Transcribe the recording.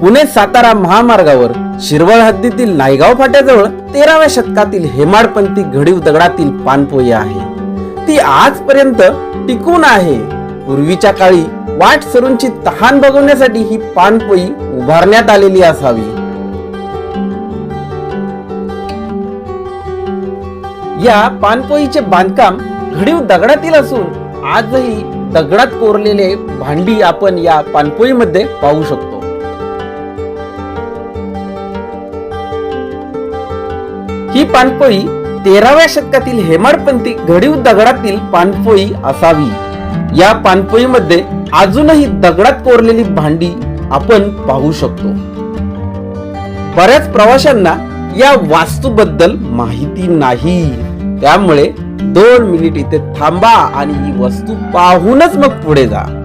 पुणे सातारा महामार्गावर शिरवळ हद्दीतील नायगाव फाट्याजवळ तेराव्या शतकातील हेमाडपंथी घडीव दगडातील पानपोई आहे. ती आजपर्यंत टिकून आहे. पूर्वीच्या काळी वाट सरूंची तहान बघवण्यासाठी ही पानपोई उभारण्यात आलेली असावी. या पानपोईचे बांधकाम घडीव दगडातील असून आजही दगडात कोरलेले भांडी आपण या पानपोईमध्ये पाहू शकतो. ही पाणपोई तेराव्या शतकातील हेमाडपंथी घडीव दगडातील पाणपोई असावी. या पाणपोईमध्ये अजूनही दगडात कोरलेली भांडी आपण पाहू शकतो. बऱ्याच प्रवाशांना या वास्तूबद्दल माहिती नाही. त्यामुळे दोन मिनिट इथे थांबा आणि ही वस्तू पाहूनच मग पुढे जा.